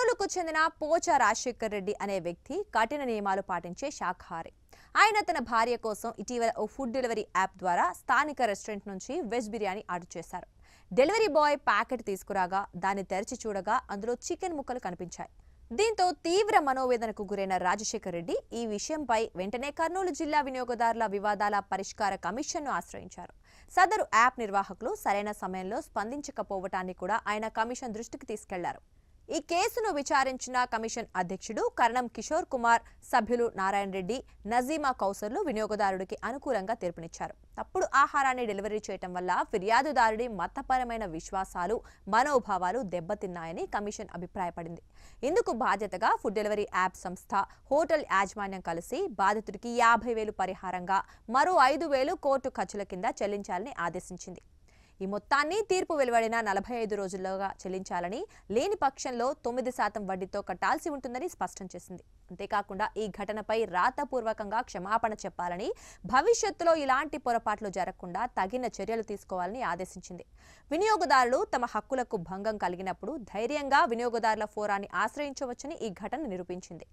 కర్నూలుకు చెందిన పోచ రాజశేఖర్ రెడ్డి అనే వ్యక్తి కఠిన నియమాలు పాటించే శాఖాహారి. ఆయన తన భార్య కోసం ఇటీవల ఓ ఫుడ్ డెలివరీ యాప్ ద్వారా స్థానిక రెస్టారెంట్ నుంచి వెజ్ బిర్యానీ ఆర్డర్ చేశారు. డెలివరీ బాయ్ ప్యాకెట్ తీసుకురాగా దాన్ని తెరిచి చూడగా అందులో చికెన్ ముక్కలు కనిపించాయి. దీంతో తీవ్ర మనోవేదనకు గురైన రాజశేఖర్ రెడ్డి ఈ విషయంపై వెంటనే కర్నూలు జిల్లా వినియోగదారుల వివాదాల పరిష్కార కమిషన్ను ఆశ్రయించారు. సదరు యాప్ నిర్వాహకులు సరైన సమయంలో స్పందించకపోవటాన్ని కూడా ఆయన కమిషన్ దృష్టికి తీసుకెళ్ళారు. ఈ కేసును విచారించిన కమిషన్ అధ్యక్షుడు కరణం కిషోర్ కుమార్ సభ్యులు నారాయణ రెడ్డి నజీమా కౌసర్లు వినియోగదారుడికి అనుకూలంగా తీర్పునిచ్చారు. తప్పుడు ఆహారాన్ని డెలివరీ చేయటం వల్ల ఫిర్యాదుదారుడి మతపరమైన విశ్వాసాలు మనోభావాలు దెబ్బతిన్నాయని కమిషన్ అభిప్రాయపడింది. ఇందుకు బాధ్యతగా ఫుడ్ డెలివరీ యాప్ సంస్థ హోటల్ యాజమాన్యం కలిసి బాధితుడికి యాభై వేలు పరిహారంగా మరో ఐదు వేలు కోర్టు ఖర్చుల కింద చెల్లించాలని ఆదేశించింది. ఈ మొత్తాన్ని తీర్పు వెలువడిన నలభై ఐదు రోజుల్లోగా చెల్లించాలని లేని పక్షంలో తొమ్మిది శాతం వడ్డీతో కట్టాల్సి ఉంటుందని స్పష్టం చేసింది. అంతేకాకుండా ఈ ఘటనపై రాతపూర్వకంగా క్షమాపణ చెప్పాలని భవిష్యత్తులో ఇలాంటి పొరపాట్లు జరగకుండా తగిన చర్యలు తీసుకోవాలని ఆదేశించింది. వినియోగదారులు తమ హక్కులకు భంగం కలిగినప్పుడు ధైర్యంగా వినియోగదారుల ఫోరాన్ని ఆశ్రయించవచ్చని ఈ ఘటన నిరూపించింది.